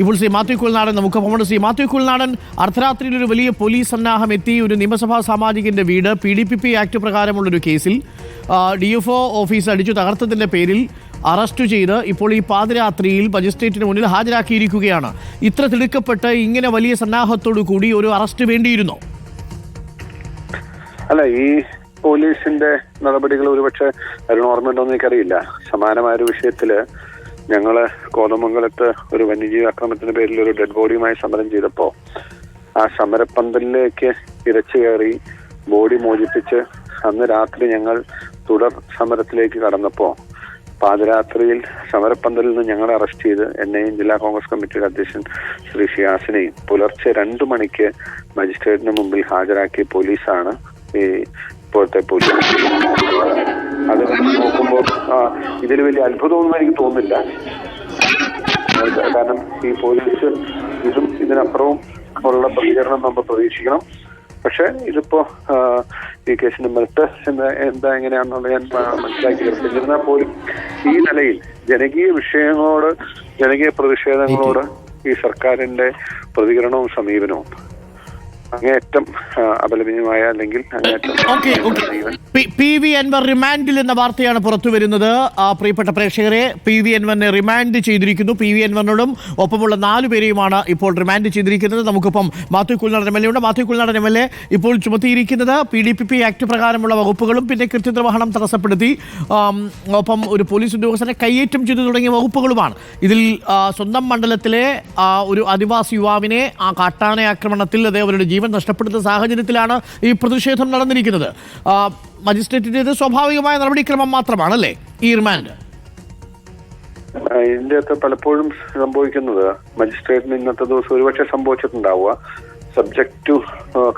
ഇപ്പോൾ ശ്രീ മാത്യു കുൽനാടൻ നമുക്ക് പോകുന്നുണ്ട് ശ്രീ മാത്യു കുൽനാടൻ അർദ്ധരാത്രിയിൽ ഒരു വലിയ പോലീസ് സന്നാഹം എത്തി. ഒരു നിയമസഭാ സാമാജികന്റെ വീട്. P D P P act പ്രകാരമുള്ളൊരു കേസിൽ ഡി എഫ് ഒ ഓഫീസ് അടിച്ചു തകർത്തതിന്റെ പേരിൽ അറസ്റ്റ് ചെയ്ത് ഇപ്പോൾ ഈ പാതിരാത്രിയിൽ മജിസ്ട്രേറ്റിന് മുന്നിൽ ഹാജരാക്കിയിരിക്കുകയാണ്. ഇത്ര തിടുക്കപ്പെട്ട് ഇങ്ങനെ വലിയ സന്നാഹത്തോടു കൂടി ഒരു അറസ്റ്റ് വേണ്ടിയിരുന്നോ? അല്ല ഈ പോലീസിന്റെ നടപടികൾ ഒരുപക്ഷെ അതിന് എന്ന് എനിക്കറിയില്ല. സമാനമായ ഒരു വിഷയത്തിൽ ഞങ്ങൾ കോതമംഗലത്ത് ഒരു വന്യജീവി ആക്രമണത്തിന്റെ പേരിൽ ഒരു ഡെഡ് ബോഡിയുമായി സമരം ചെയ്തപ്പോൾ ആ സമരപ്പന്തലിലേക്ക് ഇരച്ചു കയറി ബോഡി മോചിപ്പിച്ച് അന്ന് രാത്രി ഞങ്ങൾ തുടർ സമരത്തിലേക്ക് കടന്നപ്പോൾ പാതിരാത്രിയിൽ സമരപ്പന്തലിൽ നിന്ന് ഞങ്ങളെ അറസ്റ്റ് ചെയ്ത് എന്നെയും ജില്ലാ കോൺഗ്രസ് കമ്മിറ്റിയുടെ അധ്യക്ഷൻ ശ്രീ ഷിയാസിനെയും പുലർച്ചെ രണ്ടു മണിക്ക് മജിസ്ട്രേറ്റിന് മുമ്പിൽ ഹാജരാക്കിയ പോലീസാണ് ഈ ഇപ്പോഴത്തെ പോലീസ്. അത് നോക്കുമ്പോൾ ഇതിൽ വലിയ അത്ഭുതമൊന്നും എനിക്ക് തോന്നുന്നില്ല. കാരണം ഈ പോലീസ് ഇതും ഇതിനപ്പുറവും ഉള്ള പ്രതികരണം നമ്മൾ പ്രതീക്ഷിക്കണം. പക്ഷെ ഇതിപ്പോ ഈ കേസിന്റെ മെറിറ്റ് എന്താ എന്താ എങ്ങനെയാണെന്നുള്ള ഞാൻ മനസ്സിലാക്കി എന്നിരുന്നാൽ പോലും ഈ നിലയിൽ ജനകീയ വിഷയങ്ങളോട് ജനകീയ പ്രതിഷേധങ്ങളോട് ഈ സർക്കാരിന്റെ പ്രതികരണവും സമീപനവും അങ്ങേയറ്റം അപലപനീയമായ അല്ലെങ്കിൽ പി- വി അൻവർ റിമാൻഡിൽ എന്ന വാർത്തയാണ് പുറത്തു വരുന്നത്. പ്രിയപ്പെട്ട പ്രേക്ഷകരെ പി വി അൻവറിനെ റിമാൻഡ് ചെയ്തിരിക്കുന്നു. പി വി അൻവറിനോടും ഒപ്പമുള്ള നാലു പേരെയുമാണ് ഇപ്പോൾ റിമാൻഡ് ചെയ്തിരിക്കുന്നത്. നമുക്കിപ്പം Mathew Kuzhalnadan M L A ഉണ്ട്. Mathew Kuzhalnadan M L A ഇപ്പോൾ ചുമത്തിയിരിക്കുന്നത്. P D P P act പ്രകാരമുള്ള വകുപ്പുകളും പിന്നെ കൃത്യനിർവഹണം തടസ്സപ്പെടുത്തി ഒപ്പം ഒരു പോലീസ് ഉദ്യോഗസ്ഥനെ കയ്യേറ്റം ചെയ്തു തുടങ്ങിയ വകുപ്പുകളുമാണ്. ഇതിൽ സ്വന്തം മണ്ഡലത്തിലെ ഒരു ആദിവാസി യുവാവിനെ ആ കാട്ടാന ആക്രമണത്തിൽ അതേ അവരുടെ ജീവൻ നഷ്ടപ്പെടുന്ന സാഹചര്യത്തിലാണ് ഈ പ്രതിഷേധം നടന്നിരിക്കുന്നത്. മജിസ്ട്രേറ്റിന്റെ സ്വാഭാവികമായ നടപടിക്രമം മാത്രമാണ് അല്ലേ ഈ റിമാൻഡ്? ഇതിന്റെ അകത്ത് പലപ്പോഴും സംഭവിക്കുന്നത് മജിസ്ട്രേറ്റിന് ഇന്നത്തെ ദിവസം ഒരുപക്ഷെ സംഭവിച്ചിട്ടുണ്ടാവുക. സബ്ജക്ട് ടു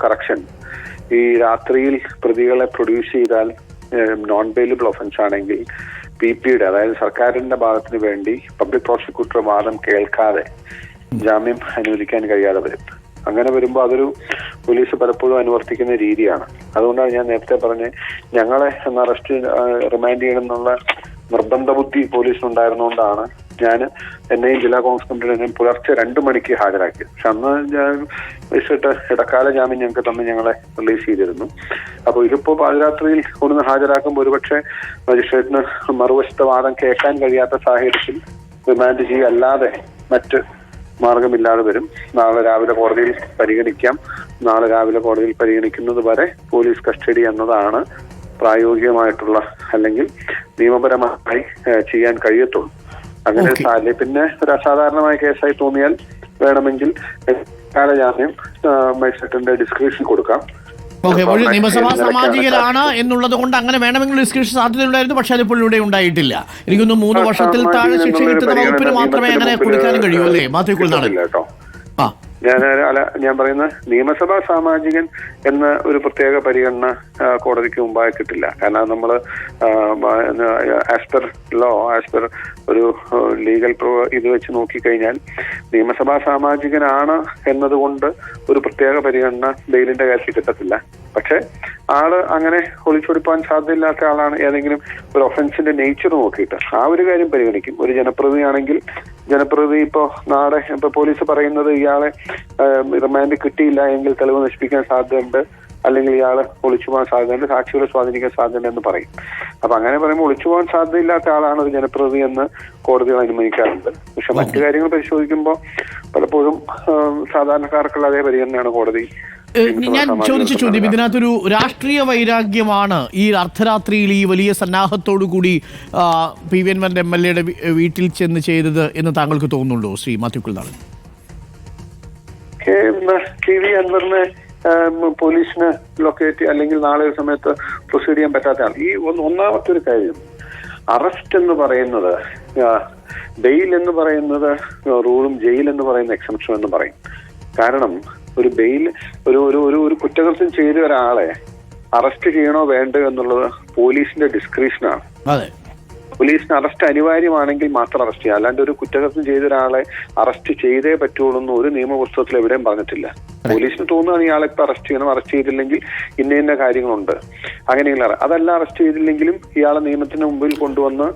കറക്ഷൻ ഈ രാത്രിയിൽ പ്രതികളെ പ്രൊഡ്യൂസ് ചെയ്താൽ നോൺ ബെയിലബിൾ ഒഫൻസ് ആണെങ്കിൽ പി പിയുടെ അതായത് സർക്കാരിന്റെ ഭാഗത്തിന് വേണ്ടി പബ്ലിക് പ്രോസിക്യൂട്ടർ വാദം കേൾക്കാതെ ജാമ്യം അനുവദിക്കാൻ കഴിയാതെ വരും. അങ്ങനെ വരുമ്പോൾ അതൊരു പോലീസ് പലപ്പോഴും അനുവർത്തിക്കുന്ന രീതിയാണ്. അതുകൊണ്ടാണ് ഞാൻ നേരത്തെ പറഞ്ഞ് ഞങ്ങളെ ഒന്ന് അറസ്റ്റ് റിമാൻഡ് ചെയ്യണമെന്നുള്ള നിർബന്ധ ബുദ്ധി പോലീസിനുണ്ടായിരുന്നുകൊണ്ടാണ് ഞാൻ എന്നെയും ജില്ലാ കോൺഗ്രസ് കമ്മിറ്റിയുടെ പുലർച്ചെ രണ്ടു മണിക്ക് ഹാജരാക്കിയത്. പക്ഷെ അന്ന് ഞാൻ വിളിച്ചിട്ട് ഇടക്കാല ജാമ്യം ഞങ്ങൾക്ക് തന്നെ ഞങ്ങളെ റിലീസ് ചെയ്തിരുന്നു. അപ്പോൾ ഇതിപ്പോ പാതിരാത്രിയിൽ കൊണ്ടുവന്ന് ഹാജരാക്കുമ്പോൾ ഒരുപക്ഷെ മജിസ്ട്രേറ്റിന് മറുവശത്തെ വാദം കേൾക്കാൻ കഴിയാത്ത സാഹചര്യത്തിൽ റിമാൻഡ് ചെയ്യുക അല്ലാതെ മറ്റ് മാർഗമില്ലാതെ വരും. നാളെ രാവിലെ കോടതിയിൽ പരിഗണിക്കാം. നാളെ രാവിലെ കോടതിയിൽ പരിഗണിക്കുന്നത് വരെ പോലീസ് കസ്റ്റഡി എന്നതാണ് പ്രായോഗികമായിട്ടുള്ള അല്ലെങ്കിൽ നിയമപരമായി ചെയ്യാൻ കഴിയത്തുള്ളൂ. അങ്ങനെ. സാഹചര്യം പിന്നെ ഒരു അസാധാരണമായ കേസായി തോന്നിയാൽ വേണമെങ്കിൽ കാലജാമ്യം മജിസ്ട്രേറ്റിന്റെ ഡിസ്ക്രിപ്ഷൻ കൊടുക്കാം. ഓക്കെ ഒരു നിയമസഭാ നിലയ്ക്കാണ് എന്നുള്ളത് കൊണ്ട് അങ്ങനെ വേണമെങ്കിൽ ഡിസ്ക്രിപ്ഷൻ സാധ്യതയുണ്ടായിരുന്നു പക്ഷെ അതിപ്പോൾ ഇവിടെ ഉണ്ടായിട്ടില്ല. എനിക്കൊന്ന് മൂന്ന് വർഷത്തിൽ താഴെ ശിക്ഷ കിട്ടുന്ന വകുപ്പിന് മാത്രമേ അങ്ങനെ കൊടുക്കാനും കഴിയൂ അല്ലേ? മാത്രം മാത്യു കുൽനാടൻ. കേട്ടോ. ആ. ഞാൻ അല്ല ഞാൻ പറയുന്ന നിയമസഭാ സാമാജികൻ എന്ന ഒരു പ്രത്യേക പരിഗണന കോടതിക്ക് മുമ്പായി കിട്ടില്ല കാരണം നമ്മൾ as per law as per ഒരു ലീഗൽ ഇത് വെച്ച് നോക്കിക്കഴിഞ്ഞാൽ നിയമസഭാ സാമാജികനാണ് എന്നതുകൊണ്ട് ഒരു പ്രത്യേക പരിഗണന ബെയിലിന്റെ കാര്യത്തിൽ കിട്ടത്തില്ല. പക്ഷെ ആൾ അങ്ങനെ ഒളിച്ചൊടുപ്പാൻ സാധ്യതയില്ലാത്ത ആളാണ് ഏതെങ്കിലും ഒരു ഒഫൻസിന്റെ നേച്ചർ നോക്കിയിട്ട്. ആ ഒരു കാര്യം പരിഗണിക്കും. ഒരു ജനപ്രതിനിധിയാണെങ്കിൽ ജനപ്രതി ഇപ്പോ നാളെ ഇപ്പൊ പോലീസ് പറയുന്നത് ഇയാളെ റിമാൻഡ് കിട്ടിയില്ല എങ്കിൽ തെളിവ് നശിപ്പിക്കാൻ സാധ്യതയുണ്ട്. അല്ലെങ്കിൽ ഇയാളെ ഒളിച്ചു പോകാൻ സാധ്യതയുണ്ട്. സാക്ഷികളെ സ്വാധീനിക്കാൻ സാധ്യതയുണ്ട് എന്ന് പറയും. അപ്പൊ അങ്ങനെ പറയുമ്പോൾ ഒളിച്ചു പോകാൻ സാധ്യതയില്ലാത്ത ആളാണ് ഒരു ജനപ്രതി എന്ന് കോടതികൾ അനുമാനിക്കാറുണ്ട്. പക്ഷെ മറ്റു കാര്യങ്ങൾ പരിശോധിക്കുമ്പോൾ പലപ്പോഴും സാധാരണക്കാർക്കുള്ള അതേ പരിഗണനയാണ് കോടതി ഞാൻ ചോദിച്ച ചോദ്യം ഇതിനകത്തൊരു രാഷ്ട്രീയ വൈരാഗ്യമാണ് ഈ അർദ്ധരാത്രിയിൽ ഈ വലിയ സന്നാഹത്തോടു കൂടി ആ, പി വി എൻവറിന്റെ എം എൽ എയുടെ വീട്ടിൽ ചെന്ന് ചെയ്തത് എന്ന് താങ്കൾക്ക് തോന്നുന്നുണ്ടോ ശ്രീ മാത്യു കുൽനാടൻ? ടി വി അൻവറിനെ പോലീസിന് ലൊക്കേറ്റ് അല്ലെങ്കിൽ നാളെ ഒരു സമയത്ത് പ്രൊസീഡ് ചെയ്യാൻ പറ്റാത്തതാണ് ഈ ഒന്ന് ഒന്നാമത്തെ ഒരു കാര്യം അറസ്റ്റ് എന്ന് പറയുന്നത് ബെയിൽ എന്ന് പറയുന്നത് റൂളും ജയിൽ എന്ന് പറയുന്ന എക്സംഷൻ എന്ന് പറയും. കാരണം ഒരു ബെയിൽ ഒരു ഒരു ഒരു ഒരു കുറ്റകൃത്യം ചെയ്ത ഒരാളെ അറസ്റ്റ് ചെയ്യണോ വേണ്ടോ എന്നുള്ളത് പോലീസിന്റെ ഡിസ്ക്രിപ്ഷനാണ് അതെ. പോലീസിന് അറസ്റ്റ് അനിവാര്യമാണെങ്കിൽ മാത്രം അറസ്റ്റ് ചെയ്യാം. അല്ലാണ്ട് ഒരു കുറ്റകൃത്യം ചെയ്ത ഒരാളെ അറസ്റ്റ് ചെയ്തേ പറ്റുള്ളൂ എന്ന് ഒരു നിയമപുസ്തകത്തിൽ എവിടെയും പറഞ്ഞിട്ടില്ല. പോലീസിന് തോന്നുകയാണ് ഇയാളെ ഇപ്പൊ അറസ്റ്റ് ചെയ്യണം അറസ്റ്റ് ചെയ്തില്ലെങ്കിൽ ഇന്ന ഇന്ന കാര്യങ്ങളുണ്ട്. അങ്ങനെയുള്ള അതല്ല അറസ്റ്റ് ചെയ്തില്ലെങ്കിലും ഇയാളെ നിയമത്തിന് മുമ്പിൽ കൊണ്ടുവന്ന്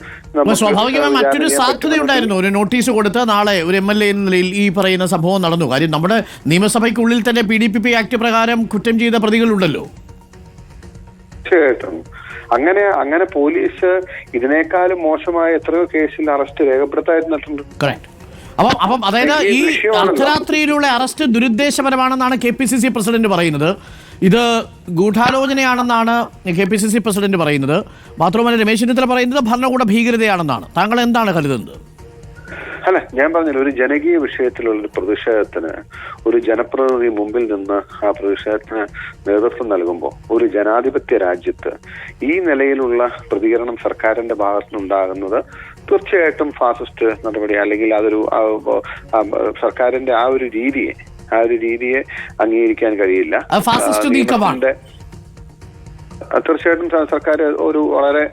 സ്വാഭാവികമായി മറ്റൊരു സാധ്യതയുണ്ടായിരുന്നു ഒരു നോട്ടീസ് കൊടുത്ത് നാളെ ഒരു എം എൽ എ എന്ന നിലയിൽ ഈ പറയുന്ന സംഭവം നടന്നു. കാര്യം നമ്മുടെ നിയമസഭയ്ക്കുള്ളിൽ തന്നെ P D P P act പ്രകാരം കുറ്റം ചെയ്ത പ്രതികളുണ്ടല്ലോ. തീർച്ചയായിട്ടും. അങ്ങനെ അങ്ങനെ പോലീസ് ഇതിനേക്കാളും മോശമായ എത്രയോ കേസിൽ അറസ്റ്റ് രേഖപ്പെടുത്തായിരുന്നിട്ടുണ്ട് അപ്പം അപ്പം അതായത് ഈ ഈ അർദ്ധരാത്രിയിലുള്ള arrest ദുരുദ്ദേശപരമാണെന്നാണ് K P C C president പറയുന്നത്. ഇത് ഗൂഢാലോചനയാണെന്നാണ് K P C C president പറയുന്നത്. മാത്രമല്ല രമേശ് ചെന്നിത്തല പറയുന്നത് ഭരണകൂട ഭീകരതയാണെന്നാണ്. താങ്കൾ എന്താണ് കരുതുന്നത്? അല്ല ഞാൻ പറഞ്ഞില്ല ഒരു ജനകീയ വിഷയത്തിലുള്ള ഒരു പ്രതിഷേധത്തിന് ഒരു ജനപ്രതിനിധി മുമ്പിൽ നിന്ന് ആ പ്രതിഷേധത്തിന് നേതൃത്വം നൽകുമ്പോൾ ഒരു ജനാധിപത്യ രാജ്യത്ത് ഈ നിലയിലുള്ള പ്രതികരണം സർക്കാരിന്റെ ഭാഗത്തുനിന്നുണ്ടാകുന്നത് തീർച്ചയായിട്ടും ഫാസിസ്റ്റ് നടപടി അല്ലെങ്കിൽ അതൊരു സർക്കാരിന്റെ ആ ഒരു രീതിയെ ആ ഒരു രീതിയെ അംഗീകരിക്കാൻ കഴിയില്ല ഫാസിസ്റ്റ് നീക്കമാണ്. തീർച്ചയായിട്ടും സർക്കാർ ഒരു വളരെ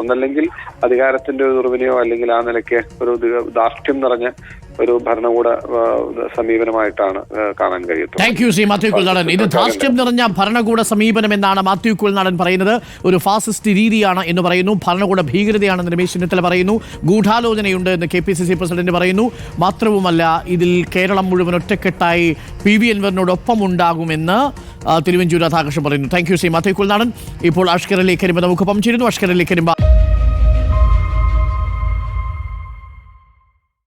ഒന്നല്ലെങ്കിൽ അധികാരത്തിന്റെ ഒരു ദുർവിനിയോഗം അല്ലെങ്കിൽ ആ നിലയ്ക്ക് ഒരു ദാർഢ്യം നിറഞ്ഞ ഒരു ഭരണകൂട സമീപനമായിട്ടാണ് കാണാൻ കഴിയുന്നത്. Thank you Shri Mathew Kuzhalnadan. ഇത് ധാർഷ്ട്യം നിറഞ്ഞ ഭരണകൂട സമീപനം എന്നാണ് മാത്യു കുൽനാടൻ പറയുന്നത്. ഒരു ഫാസിസ്റ്റ് രീതിയാണ് എന്ന് പറയുന്നു. ഭരണകൂട ഭീകരതയാണെന്ന് രമേശ് ചെന്നിത്തല പറയുന്നു. ഗൂഢാലോചനയുണ്ട് എന്ന് K P C C president പറയുന്നു. മാത്രവുമല്ല ഇതിൽ കേരളം മുഴുവൻ ഒറ്റക്കെട്ടായി പി വി എൻവറിനോടൊപ്പം ഉണ്ടാകുമെന്ന് തിരുവഞ്ചൂർ രാധാകൃഷ്ണൻ പറയുന്നു. Thank you Shri Mathew Kuzhalnadan. ഇപ്പോൾ അഷ്കറിലേക്ക് വരുമ്പോൾ നമുക്കൊപ്പം ചേരുന്നു. അഷ്കറിലേക്ക് വരുമ്പോൾ